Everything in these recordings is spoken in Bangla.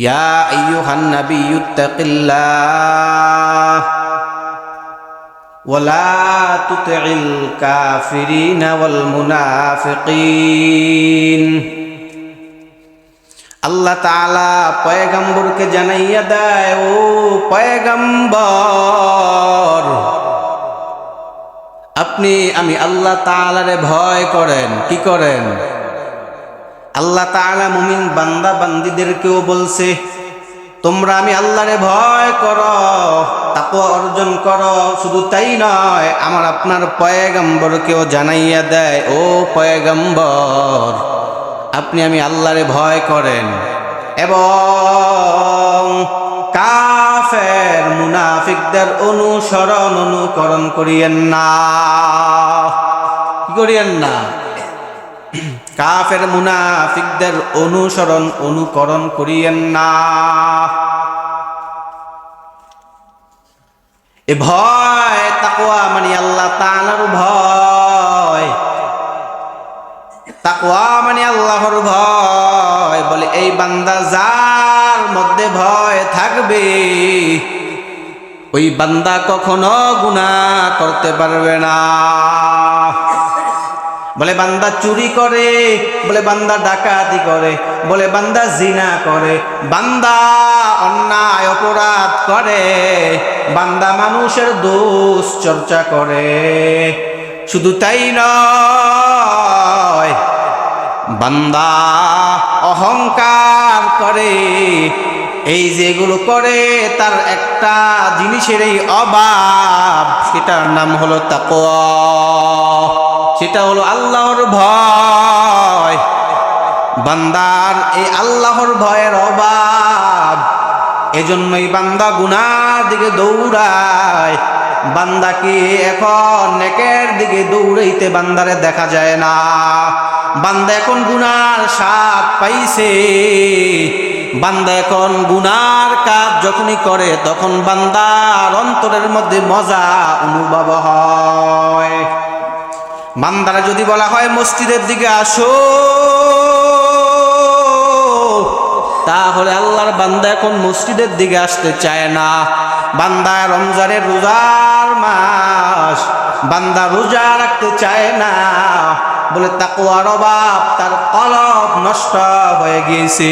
يا أيها النبي اتق الله ولا تطع الكافرين والمنافقين আল্লাহ তাআলা পয়গম্বরকে জানাইয়া দেয় ও পয়গম্বর আপনি আমি আল্লাহ তাআলারে ভয় করেন কি করেন আল্লাহ তাআলা মুমিন বান্দা বান্দিদেরকেও বলছে, তোমরা আমি আল্লাহরে ভয় করো, তাকওয়া অর্জন করো, শুধু তাই নয়, আমার আপনার পয়গম্বরকেও জানাইয়া দেয়, ও পয়গম্বর, আপনি আমি আল্লাহরে ভয় করেন। এবং কাফের মুনাফিকদের অনুসরণ অনুকরণ করিয়েন না। কি করিয়েন না? কাফের মুনাফিকদের অনুসরণ, অনুকরণ করিয়েন না। এ ভয়, তাকওয়া মানে আল্লাহ তাআলার ভয়। তাকওয়া মানে আল্লাহর ভয়। বলে, এই বান্দা যার মধ্যে ভয় থাকবে, ওই বান্দা কখনো গুনাহ করতে পারবে না। বলে, বান্দা চুরি করে। বলে, বান্দা ডাকাতি করে। বলে, বান্দা জিনা করে। বান্দা অন্যায় অপরাধ করে। বান্দা মানুষের দোষ চর্চা করে। শুধু তাই নয়, বান্দা অহংকার করে। এই যেগুলো করে, তার একটা জিনিসের এই অভাব, সেটার নাম হলো তাকওয়া। সেটা হলো আল্লাহর ভয়। বান্দার এই আল্লাহর ভয়ের অভাব, এজন্যই বান্দা গুনার দিকে দৌড়ায়। বান্দাকে এখন নেকের দিকে দৌড়াইতে বান্দারে দেখা যায় না। বান্দা এখন গুনার স্বাদ পাইছে। বান্দা এখন গুনার কাজ যখনই করে, তখন বান্দার অন্তরের মধ্যে মজা অনুভব হয়। বান্দারা যদি বলা হয় মসজিদের দিকে আসো, তাহলে আল্লাহর বান্দা এখন মসজিদের দিকে আসতে চায় না। বান্দা রমজানের রোজার মাস, বান্দা রোজা রাখতে চায় না। বলে তাকুয়ার অভাব, তার কলব নষ্ট হয়ে গিয়েছে।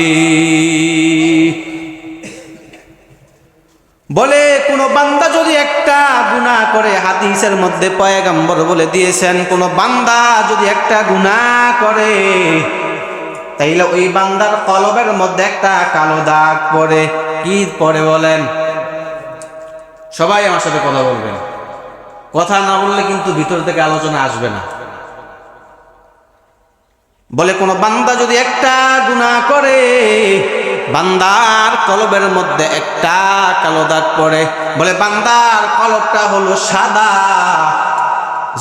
বলে, কোন বান্দা যদি একটা গুণা করে, হাদিসের মধ্যে পয়গাম্বর বলে দিয়েছেন, কোন বান্দা যদি একটা গুণা করে, তাইলে ওই বান্দার কলবের মধ্যে একটা কালো দাগ পড়ে। কি পড়ে বলেন? সবাই আমার সাথে কথা বলবেন। কথা না বললে কিন্তু ভিতর থেকে আলোচনা আসবে না। বলে, কোন বান্দা যদি একটা গুণা করে বান্দার কলবের মধ্যে একটা কালো দাগ পড়ে। বলে, বান্দার কলবটা হলো সাদা।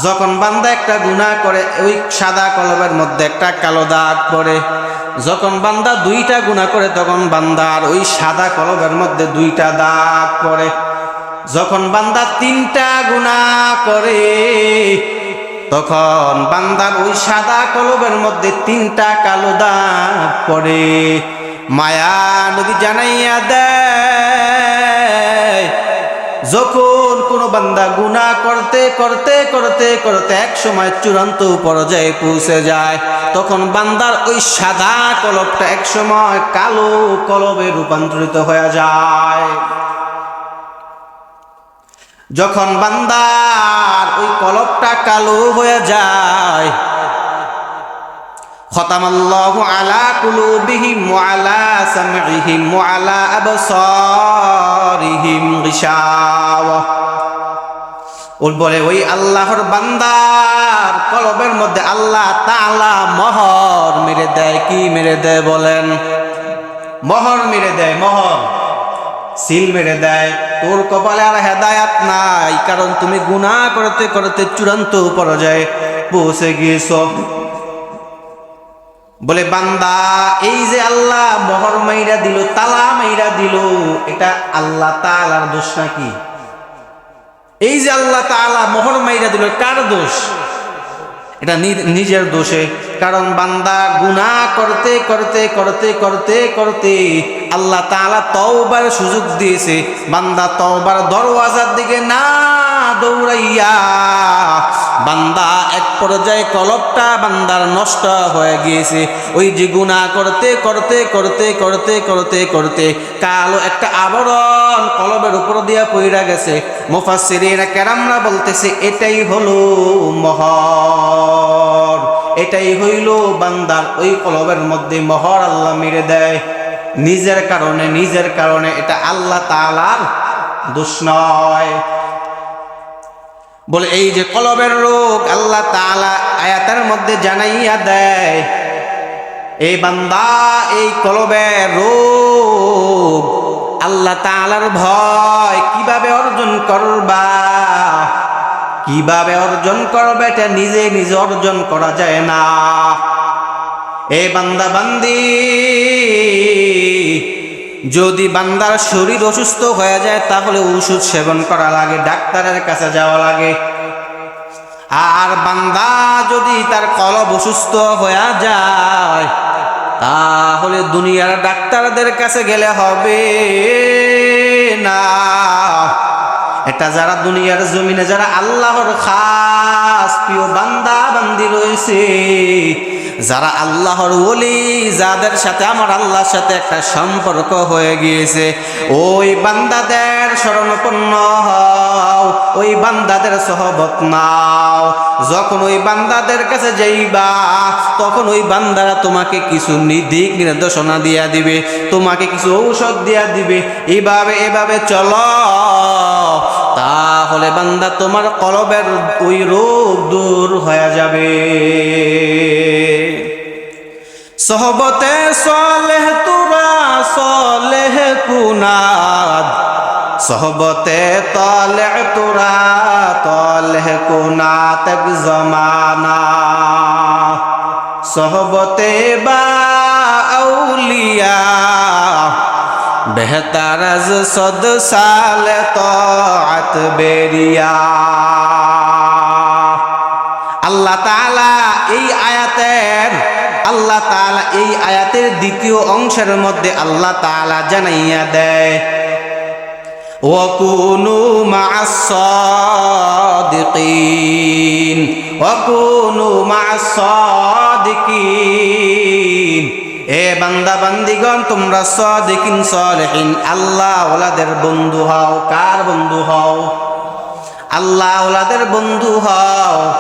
যখন বান্দা একটা গুণা করে, ওই সাদা কলবের মধ্যে একটা কালো দাগ পড়ে। যখন বান্দা দুইটা গুণা করে, তখন বান্দার ওই সাদা কলবের মধ্যে দুইটা দাগ পড়ে। যখন বান্দা তিনটা গুণা করে, তখন বান্দার ওই সাদা কলবের মধ্যে তিনটা কালো দাগ পড়ে। মায়া নদী জানাইয়া দেয়, যখন কোনো বান্দা গুণা করতে করতে করতে করতে এক সময় চূড়ান্ত পর্যায়ে পৌঁছে যায়, তখন বান্দার ওই সাদা কলবটা এক সময় কালো কলবে রূপান্তরিত হয়ে যায়। যখন বান্দার ওই কলবটা কালো হয়ে যায় ختم الله على قلوبهم وعلى سمعهم وعلى أبصارهم غشاوة ওর বলে ওই আল্লাহর বান্দার কলবের মধ্যে আল্লাহ তাআলা মোহর মেরে দেয় কি মেরে দেয় বলেন মোহর মেরে দেয় মোহর সিল মেরে দেয় তোর কপালে আর হেদায়াত নাই কারণ তুমি গুনাহ করতে করতে চূড়ান্ত পর্যায়ে পৌঁছে গিয়েছো বলে, বান্দা, এই যে আল্লাহ মহর মাইরা দিল, তালা মাইরা দিল, এটা আল্লাহ তালার দোষ নাকি? এই যে আল্লাহ তালা মহর মাইরা দিল, কার দোষ? এটা নিজের দোষে। কারণ বান্দা গুনাহ করতে করতে করতে করতে করতে আল্লাহ তাআলা তওবার সুযোগ দিয়েছে। বান্দা তওবার দরওয়াজার দিকে না দৌড়াইয়া বান্দা এক পর্যায়ে কলবটা বান্দার নষ্ট হয়ে গিয়েছে। ওই যে গুনাহ করতে করতে করতে করতে করতে করতে কালো একটা আবরণ কলবের উপর দিয়া পইরা গেছে। মুফাসসিরিনা কেরামরা বলতেছে, এটাই হলো মহর এটাই হইল বান্দার ওই কলবের মধ্যে মহর আল্লাহ মেরে দেয়। নিজের কারণে নিজের কারণে এটা আল্লাহ তাআলার দোষ নয়। বলে এই যে কলবের রোগ আল্লাহ তাআলা আয়াতের মধ্যে জানাইয়া দেয় এই বান্দা, এই কলবের রোগ আল্লাহ তালার ভয় কীভাবে অর্জন করবা? কীভাবে অর্জন করবে এটা নিজে নিজে অর্জন করা যায় না। এ বান্দা বান্দি, যদি বান্দার শরীর অসুস্থ হয়ে যায়, তাহলে ওষুধ সেবন করা লাগে, ডাক্তারের কাছে যাওয়া লাগে। আর বান্দা যদি তার কলব অসুস্থ হয়ে যায়, তাহলে দুনিয়ার ডাক্তারদের কাছে গেলে হবে না। এটা যারা দুনিয়ার জমিনে, যারা আল্লাহর খাস প্রিয় বান্দা বান্দি রয়েছে, যারা আল্লাহর ওলি, যাদের সাথে আমার আল্লাহর সাথে একটা সম্পর্ক হয়ে গিয়েছে, ওই বান্দাদের শরণাপন্ন হও, ওই বান্দাদের সহবত নাও। যখন ওই বান্দাদের কাছে যাইবা, তখন ওই বান্দারা তোমাকে কিছু দিক নির্দেশনা দিয়া দিবে, তোমাকে কিছু ঔষধ দিয়া দিবে, এভাবে এভাবে চলো। তাহলে বান্দা তোমার কলবের ওই রোগ দূর হয়ে যাবে। সহবতে সলেহ তুরা, সলেহ কুনাদ। সহবতে তলে তুরা, তলেহ কুনাত জমানা। সহবতে বা আউলিয়া বেহতার সদ সাল তাত বেরিয়া। আল্লাহ তালা এই আয়াতের, আল্লাহ তালা এই আয়াতের দ্বিতীয় অংশের মধ্যে আল্লাহ তালা জানাইয়া দেয় وكونوا مع الصادقين وكونوا مع الصادقين এ বান্দা, বান্দিগণ, তোমরা সাদিকিন, সালেহিন। আল্লাহ ওলাদের বন্ধু হও। কার বন্ধু হও? আল্লাহ ওলাদের বন্ধু হও।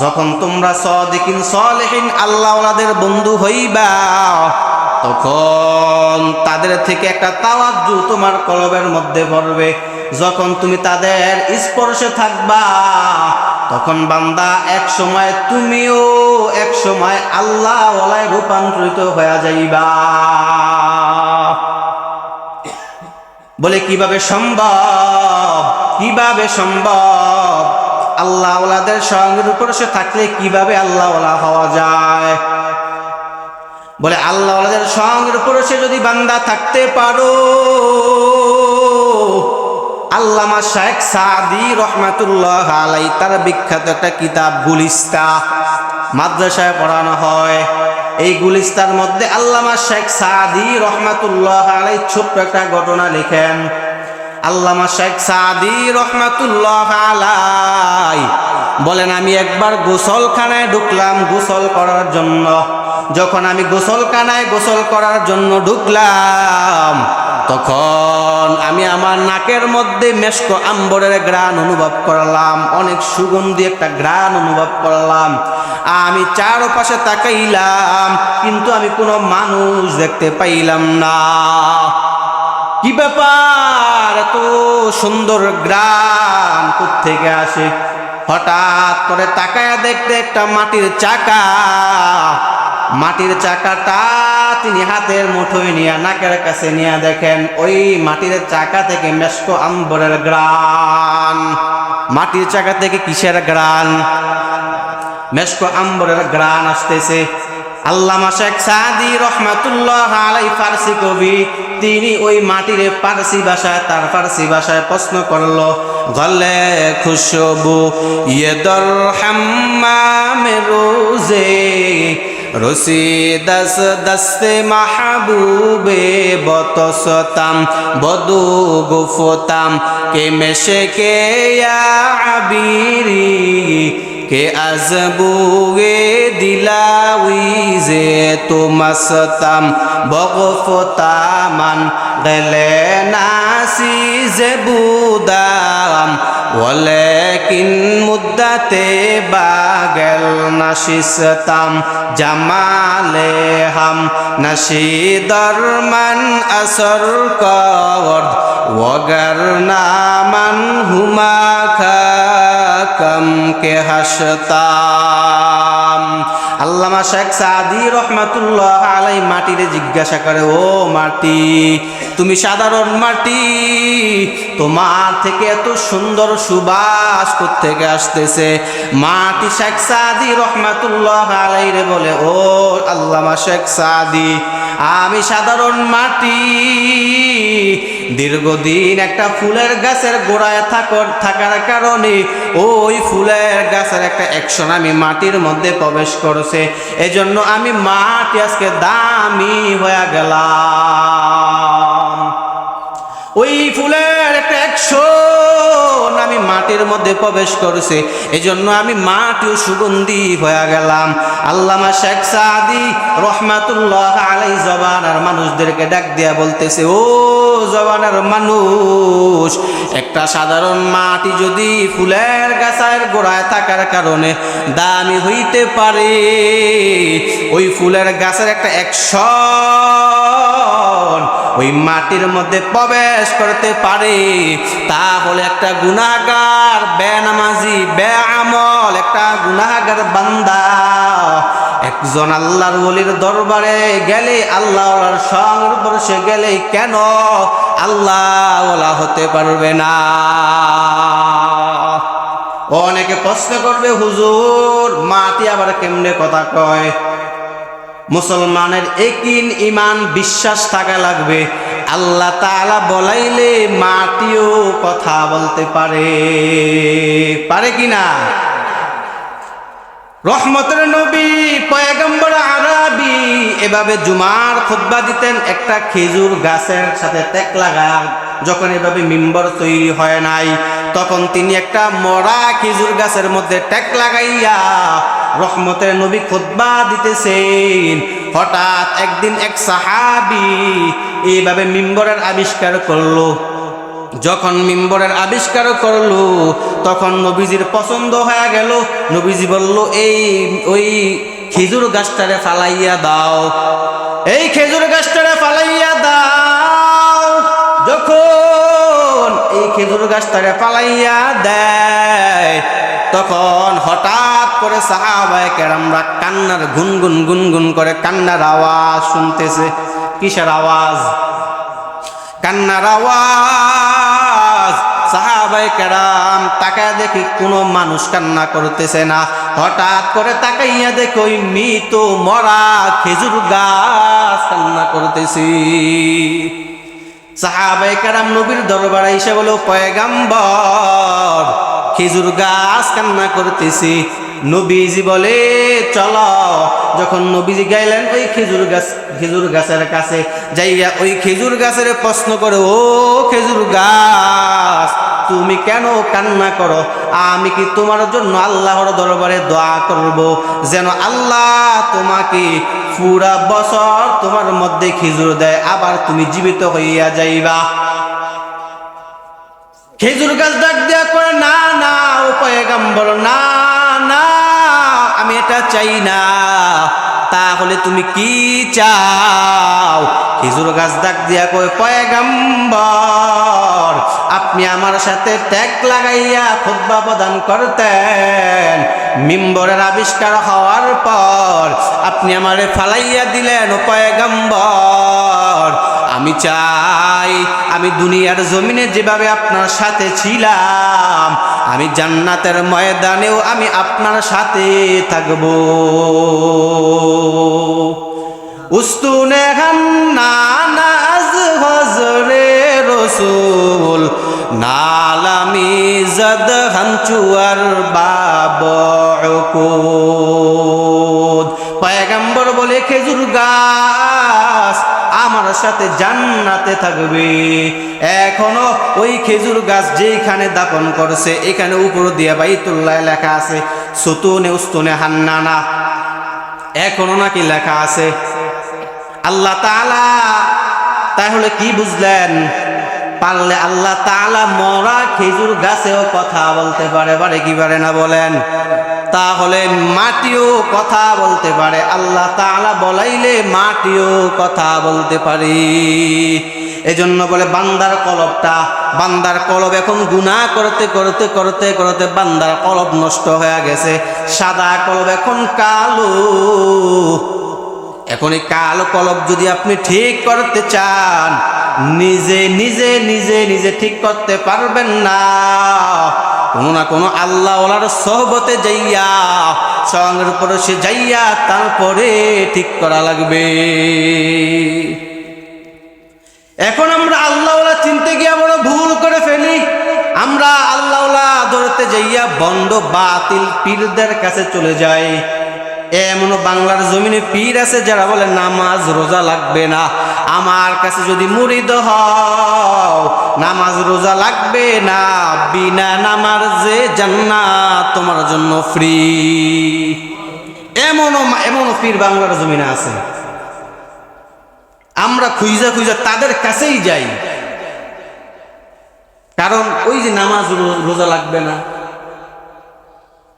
যখন তোমরা সদিকিন, সলেহিন, আল্লাহ ওলাদের বন্ধু হইবা, তখন তাদের থেকে একটা তাওয়াজ্জু তোমার কলবের মধ্যে পড়বে যখন তুমি তাদের স্পর্শে থাকবা তখন বান্দা এক সময় তুমিও এক সময় আল্লাহ ওলায় রূপান্তরিত হয়ে যাইবা। বলে, কীভাবে সম্ভব? কীভাবে সম্ভব? আল্লাহ ওলাদের সঙ্গের উপর সে থাকলে কীভাবে আল্লাহ ওলা হওয়া যায়? বলে আল্লাহ ওলাদের সঙ্গের উপর সে যদি বান্দা থাকতে পারো আল্লামা শেখ সাদি রহমাতুল্লাহ আলাই তার বিখ্যাত একটা কিতাব গুলিস্তা। মাদ্রাসায় পড়ানো হয়। এই গুলিস্তার মধ্যে আল্লামা শেখ সাদি রহমাতুল্লাহ আলাই ছোট্ট একটা ঘটনা লিখেন। আল্লামা শেখ সাদি রহমাতুল্লাহ আলাই বলেন, আমি একবার গোসলখানায় ঢুকলাম গোসল করার জন্য। যখন আমি গোসলখানায় গোসল করার জন্য ঢুকলাম তখন আমি আমার নাকের মধ্যে মেশকো আম্বরের গ্রান অনুভব করলাম, অনেক সুগন্ধি একটা গ্রান অনুভব করলাম। আমি চারপাশে তাকাইলাম, কিন্তু আমি কোনো মানুষ দেখতে পাইলাম না। কি ব্যাপার? এত সুন্দর গ্রাম থেকে আসে? হঠাৎ করে তাকায়া দেখতে একটা মাটির চাকা মাটির চাকাটা তিনি হাতের মুঠোয় নিয়ে নাকের কাছে নিয়ে দেখেন, ওই মাটির চাকা থেকে মেসকো আম্বরের গ্রান মাটির চাকা থেকে কিসের গ্রান মেসকো আম্বরের গ্রান আসতেছে। আল্লামা শেখ সাদি রহমাতুল্লাহ আলাই ফার্সি কবি, তিনি ওই মাটির পার্সি ভাষায়, তার ফার্সি ভাষায় প্রশ্ন করল, গলে খুশবু ইয়ে দর হাম্মাম রোজে রসি দশ দস্তে মাহবুবে বতসতাম বদু গুফতাম কে মেশে কে আবিরি? কে আজবু গে দিলাউই যে তো মাসতাম বগফতামান গেলে নাসি যে বুদাম বলে কিন মুদাতে বাগেল নাসিসতাম, জামালে হাম নাসি দরমান আসর কর ওগার নামান হুমা খা খাকম কে হাসতাম। আল্লামা শেখ সাদি রহমাতুল্লাহ আলাই মাটিরে জিজ্ঞাসা করে, ও মাটি, তুমি সাধারণ মাটি, তোমার থেকে এত সুন্দর সুবাস থেকে আসতেছে? মাটি শেখ সাদি রহমাতুল্লাহ আলাইরে বলে, ও আল্লামা শেখ সাদি, আমি সাধারণ মাটি দীর্ঘদিন একটা ফুলের গাছের গোড়ায় থাকর থাকার কারণে ওই ফুলের গাছের একটা অ্যাকশন আমি মাটির মধ্যে প্রবেশ করছে। এজন্য আমি মাটি আজকে দামি হয়ে গেলাম। ওই ফুলের অ্যাকশন আমি মাটির মধ্যে প্রবেশ করেছে। এই জন্য আমি মাটিও সুগন্ধি হয়ে গেলাম। আল্লামা শেখ সাদি রহমাতুল্লাহ আলাই জবানার মানুষদেরকে ডাক দিয়া বলতেছে, ও জবানের মানুষ, একটা সাধারণ মাটি যদি ফুলের গাছের গোড়ায় থাকার কারণে দামি হইতে পারে, ওই ফুলের গাছের একটা অ্যাকশন ওই মাটির মধ্যে প্রবেশ করতে পারে। তাহলে একটা গুনাগার বেনামাজি, বেআমল, একটা গুনাগার বান্দা। একজন আল্লাহর বলির দরবারে গেলে আল্লাহর সংস্পর্শে গেলে কেন আল্লাহ হতে পারবে না? অনেকে প্রশ্ন করবে, হুজুর, মাটি আবার কেমনে কথা কয়? মুসলমানের একিন ইমান বিশ্বাস থাকা লাগবে। আল্লাহ তাআলা বলাইলে মাটিও কথা বলতে পারে। পারে কি না রহমতের নবী, পয়গম্বর আরবি, এভাবে জুমার খুতবা দিতেন, একটা খেজুর গাছের সাথে টেক লাগা যখন এভাবে মিম্বর তৈরি হয় নাই, তখন তিনি একটা মরা খেজুর গাছের মধ্যে টেক লাগাইয়া রহমতের নবী খুতবা দিতেছেন। হঠাৎ একদিন এক সাহাবি এইভাবে মিম্বরের আবিষ্কার করল। যখন মিম্বরের আবিষ্কার করল, তখন নবীজির পছন্দ হয়ে গেল। নবীজি বলল, এই, ওই খেজুর গাছটারে ফালাইয়া দাও। এই খেজুর গাছটারে ফালাইয়া দাও। যখন এই খেজুর গাছটারে ফালাইয়া দেয় তখন হঠাৎ করে সাহাবায় কেরামরা কান্নার গুনগুন গুনগুন করে কান্নার আওয়াজ শুনতেছে। কিসের আওয়াজ? কান্নার আওয়াজ। সাহাবাই কেরাম তাকায় দেখি কোনো মানুষ কান্না করতেছে না। হঠাৎ করে তাকাইয়া দেখি ওই মৃত মরা খেজুর গাছ কান্না করতেছি। সাহাবাই কেরাম নবীর দরবার এসে বলো পয়গাম্বর খেজুর গাছ কান্না করতেছি। নবীজি বলে, চল। যখন নবীজি গাইলেন, ওই খেজুর গাছ, খেজুর গাছের কাছে যাইয়া ওই খেজুর গাছের প্রশ্ন করে, ও খেজুর গাছ, তুমি কেন কান্না করো? আমি কি তোমার জন্য আল্লাহর দরবারে দোয়া করব? যেন আল্লাহ তোমাকে পুরা বছর তোমার মধ্যে খেজুর দেয়, আবার তুমি জীবিত হইয়া যাইবা। খেজুর গাছ ডাক না উপায় গাম্বর না না, আমি এটা চাই না। তাহলে তুমি কি চাও? খেজুর গাছ ডাক দিয়া কয়, পয়গাম্বর। আপনি আমার সাথে ট্যাগ লাগাইয়া খুদ্া প্রদান করতেন। মিম্বরের আবিষ্কার হওয়ার পর আপনি আমারে ফালাইয়া দিলেন ও পয়গাম্বর। আমি চাই আমি দুনিয়ার জমিনে যেভাবে আপনার সাথে ছিলাম, আমি জান্নাতের ময়দানেও আমি আপনার সাথে থাকব। উস্তুনে হান্নাজ হজরে রসুল নালামি জদ হামচুয়ার বাবকুদ পয়গম্বর বলে, খেজুর গাছ আমার সাথে জান্নাতে থাকবে। এখনও ওই খেজুর গাছ যেখানে দাপন করছে, এখানে উপর দিয়ে বাইতুল্লাহ লেখা আছে, সুতুনে উস্তুনে হান্নানা। এখনও নাকি লেখা আছে। আল্লাহ তাহলে কি বুঝলেন? পারলে আল্লাহ তালা মরা খেজুর গাছেও কথা বলতে পারে পারে কি পারে না বলেন? তাহলে মাটিও কথা বলতে পারে, আল্লাহ তালা বলাইলে মাটিও কথা বলতে পারে। এজন্য বলে বান্দার কলবটা, বান্দার কলব এখন গুনাহ করতে করতে করতে করতে বান্দার কলব নষ্ট হয়ে গেছে, সাদা কলব এখন কালো। এখন এই কালো কলব যদি আপনি ঠিক করতে চান, নিজে নিজে নিজে নিজে ঠিক করতে পারবেন না। কোনো না কোনো আল্লাহ ওলার সহবতে যাইয়া সঙ্গের উপরে সে যাইয়া তারপরে ঠিক করা লাগবে। এখন আমরা আল্লাহওয়ালা চিনতে গিয়ে বড় ভুল করে ফেলি। আমরা আল্লাহওয়ালা ধরতে যাইয়া বন্ড বাতিল পীরদের কাছে চলে যাই। এমন বাংলার জমিনে পীর আছে যারা বলে, নামাজ রোজা লাগবে না। আমার কাছে যদি মুরিদ হও, নামাজ রোজা লাগবে না। বিনা নামার যে জান্নাত তোমার জন্য ফ্রি। এমনও এমনও পীর বাংলার জমিনে আছে। আমরা খুঁজা খুঁজা তাদের কাছেই যাই। কারণ ওই যে নামাজ রোজা লাগবে না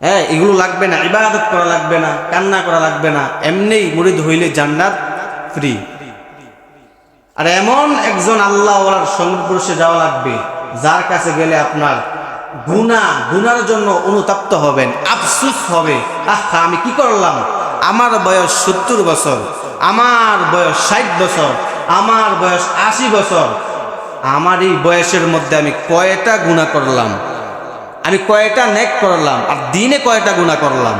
হ্যাঁ এগুলো লাগবে না, ইবাদত করা লাগবে না, কান্না করা লাগবে না। এমনিই মুরিদ হইলে জান্নাত ফ্রি আর এমন একজন আল্লাহ পুরুষে যাওয়া লাগবে, যার কাছে গেলে আপনার গুণা গুনার জন্য অনুতপ্ত হবেন, আফসুস হবে, আহা, আমি কি করলাম? আমার বয়স সত্তর বছর, আমার বয়স ষাট বছর, আমার বয়স আশি বছর। আমার এই বয়সের মধ্যে আমি কয়টা গুণা করলাম? আমি কয়টা নেক করলাম, আর দিনে কয়টা গুণা করলাম?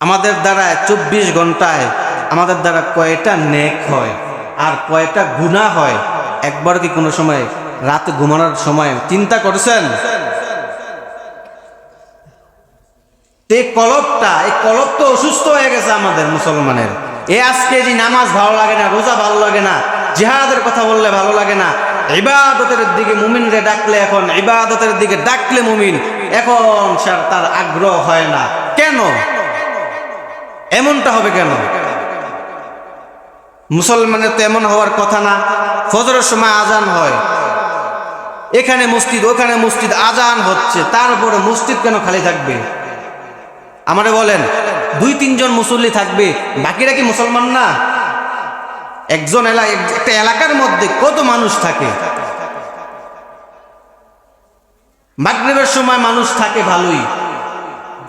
আমাদের দ্বারা চব্বিশ ঘন্টায় আমাদের দ্বারা কয়টা নেক হয়, আর কয়টা গুণা হয়? একবার কি কোনো সময় রাতে ঘুমানোর সময় চিন্তা করেছেন? এই কলবটা এই কলব তো অসুস্থ হয়ে গেছে আমাদের মুসলমানের। এ আজকে যে নামাজ ভালো লাগে না, রোজা ভালো লাগে না, জেহাদের কথা বললে ভালো লাগে না ইবাদতের দিকে মুমিনরে ডাকলে এখন, ইবাদতের দিকে ডাকলে মুমিন। এখন স্যার তার আগ্রহ হয় না। কেন? এমনটা হবে কেন? মুসলমানের তো এমন হওয়ার কথা না। ফজরের সময় আজান হয়। এখানে মসজিদ, ওখানে মসজিদ, আজান হচ্ছে। তারপরে মসজিদ কেন খালি থাকবে? আমারে বলেন, দুই তিনজন মুসল্লি থাকবে। বাকিরা কি মুসলমান না? একজন একটা এলাকার মধ্যে কত মানুষ থাকে? মাগরিবের সময় মানুষ থাকে ভালোই।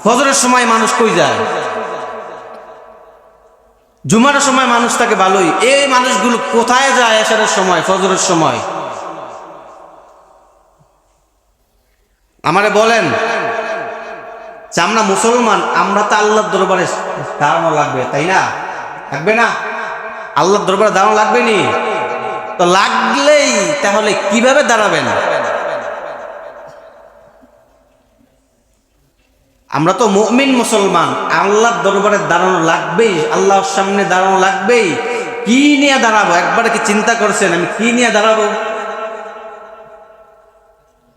ফজরের সময় মানুষ কই যায়? জুমার সময় মানুষ থাকে ভালোই। এই মানুষগুলো কোথায় যায় এসারের সময়, ফজরের সময়? আমারে বলেন, যে আমরা মুসলমান, আমরা তো আল্লাহর দরবারে দাঁড়ানো লাগবে, তাই না? লাগবে না? আল্লাহর দরবারে দাঁড়ানো লাগবে নি? তো লাগলেই তাহলে কীভাবে দাঁড়াবেন? আমরা তো মুমিন মুসলমান, আল্লাহর দরবারে দাঁড়ানো লাগবেই, আল্লাহর সামনে দাঁড়ানো লাগবেই। কি নিয়ে দাঁড়াবো? একবার কি চিন্তা করছেন? আমি কি নিয়ে দাঁড়াবো?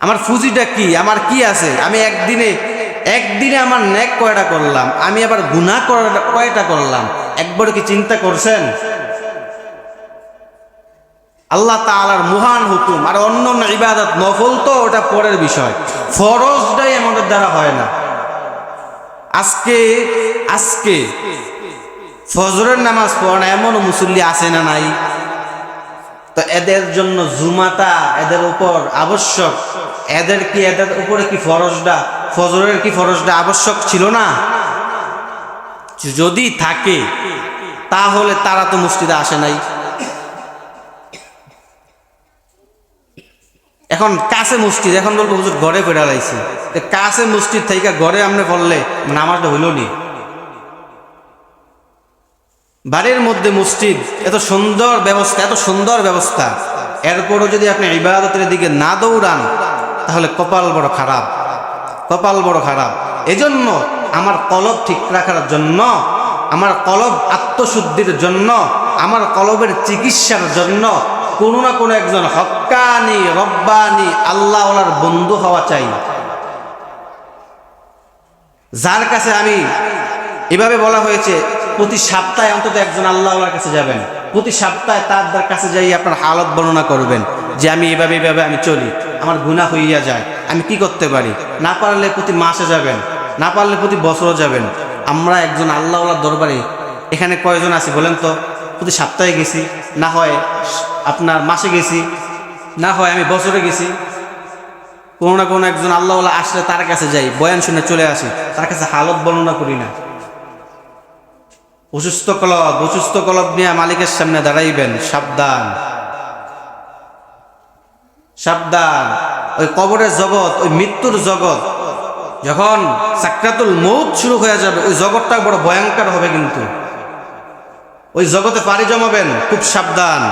আমার ফুজিটা কি? আমার কি আছে? আমি একদিনে একদিনে আমার নেক কয়টা করলাম? আমি আবার কয়টা- কয়টা করলাম? একবার কি চিন্তা করছেন? আল্লাহ তাআলার মহান হুকুম। আর অন্য অন্য ইবাদত নফল তো, ওটা পরের বিষয়। ফরজটাই আমাদের দ্বারা হয় না। আজকে আজকে ফজরের নামাজ পড়া এমন মুসল্লি আছে না নাই? তো এদের জন্য জুমাটা এদের উপর আবশ্যক। এদের কি, এদের উপরে কি ফরজটা, ফজরের কি ফরজটা আবশ্যক ছিল না? যদি থাকে, তাহলে তারা তো মসজিদে আসে নাই। এখন কাছে মসজিদ, এখন বলব হুজুর ঘরে ফেরা লাইছি। কাছে মসজিদ থেকে ঘরে আমনে পড়লে নামাজটা হইল নি? বাড়ির মধ্যে মসজিদ, এত সুন্দর ব্যবস্থা, এত সুন্দর ব্যবস্থা। এরপরও যদি আপনি ইবাদতের দিকে না দৌড়ান, তাহলে কপাল বড় খারাপ। কপাল বড় খারাপ। এজন্য আমার কলব ঠিক রাখার জন্য, আমার কলব আত্মশুদ্ধির জন্য, আমার কলবের চিকিৎসার জন্য কোনো না কোনো একজন হক্কানি, রব্বানি, আল্লাহওয়ালার বন্ধু হওয়া চাই যার কাছে আমি, এভাবে বলা হয়েছে, প্রতি সপ্তাহে অন্তত একজন আল্লাহওয়ালার কাছে যাবেন। প্রতি সপ্তাহে তার কাছে যাই আপনার হালত বর্ণনা করবেন যে আমি এভাবে এভাবে আমি চলি, আমার গুণা হইয়া যায়, আমি কি করতে পারি? না পারলে প্রতি মাসে যাবেন, না পারলে প্রতি বছরও যাবেন। আমরা একজন আল্লাহওয়ালার দরবারে, এখানে কয়জন আছি বলেন তো? প্রতি সপ্তাহে গেছি, না হয় আপনার মাসে গেছি, না হয় আমি বছরে গেছি। কোনো না কোনো একজন আল্লাহওয়ালা আসলে তার কাছে যাই, বয়ান শুনে চলে আসি, তার কাছে হালত বর্ণনা করি না। অসুস্থ কলব অসুস্থ কলব নিয়ে মালিকের সামনে দাঁড়াইবেন, সাবধান। সাবধান। ওই কবরের জগৎ, ওই মৃত্যুর জগৎ, যখন সাক্রাতুল মৌত শুরু হয়ে যাবে, ওই জগৎটা বড় ভয়ঙ্কর হবে কিন্তু। ওই জগতে পাড়ি জমাবেন, খুব সাবধান।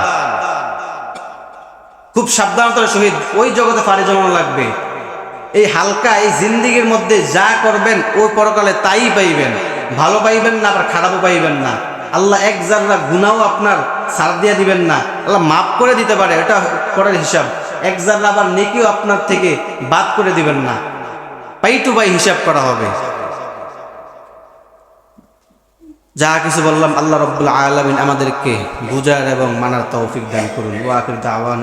খুব সাবধানতার সহিত ওই জগতে পাড়ি জমানো লাগবে। এই হালকা, এই জিন্দিগির মধ্যে যা করবেন, ওই পরকালে তাই পাইবেন। ভালো পাইবেন না, আবার খারাপও পাইবেন না। আল্লাহ এক জাররা গুনাও আপনার সার দিয়ে দিবেন না। আল্লাহ মাফ করে দিতে পারে, এটা করার হিসাব। এক জাররা আবার নেকিও আপনার থেকে বাদ করে দিবেন না। পাই টু পাই হিসাব করা হবে। যা কিছু বললাম আল্লাহ রব্বুল আলমিন আমাদেরকে বুঝার এবং মানার তৌফিক দান করুন। ওয়াকির দাওয়ান